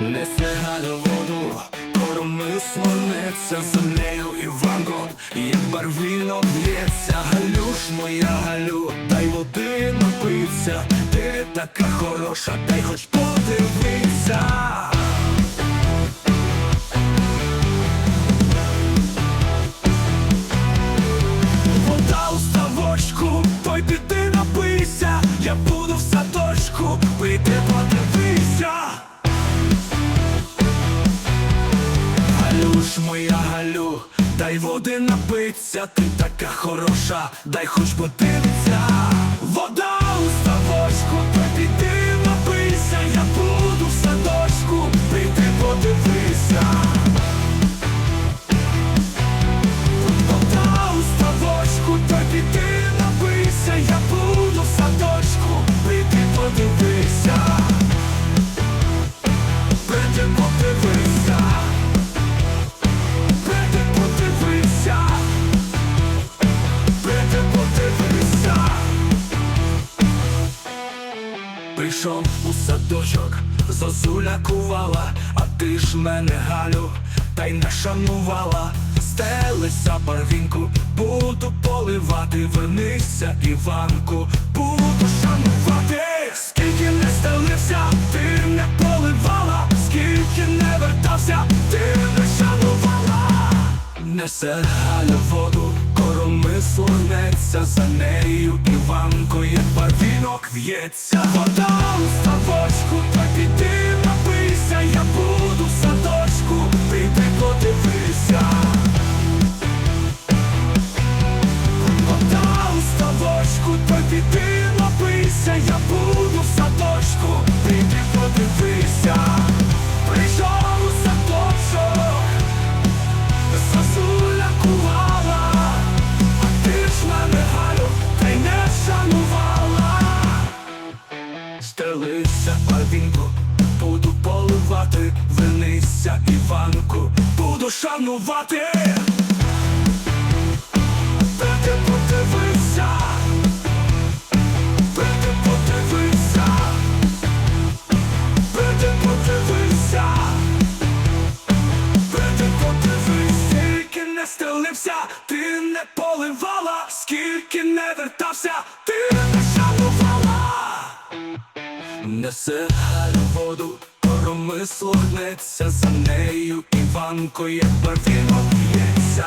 несе галю воду, коромисло неться за нею Іванко, як барвіно б'ється, галюш моя галю, дай води напиться, ти така хороша, дай хоч подивися. Галюш, моя галю, дай води напиться, ти така хороша, дай хоч подивиться. Вода у ставочку, Прийшов у садочок, зозуля кувала, а ти ж мене Галю, та й не шанувала. Стелися, барвінку, буду поливати, вернися, Іванку, буду шанувати, скільки не стелився, ти не поливала, скільки не вертався, ти не шанувала. Несе Галя воду, коромисло гнеться за нею Іванко, в'ється. Вода у ставочку, та піди буду шанувати. Прийди подивися, прийди подивися, прийди подивися. Прийди подивись, скільки не стелився, ти не поливала, скільки не вертався, ти не шанувала. Несе Галю воду, коромисло гнеться за нею, Іванко, є барвінок б'ється.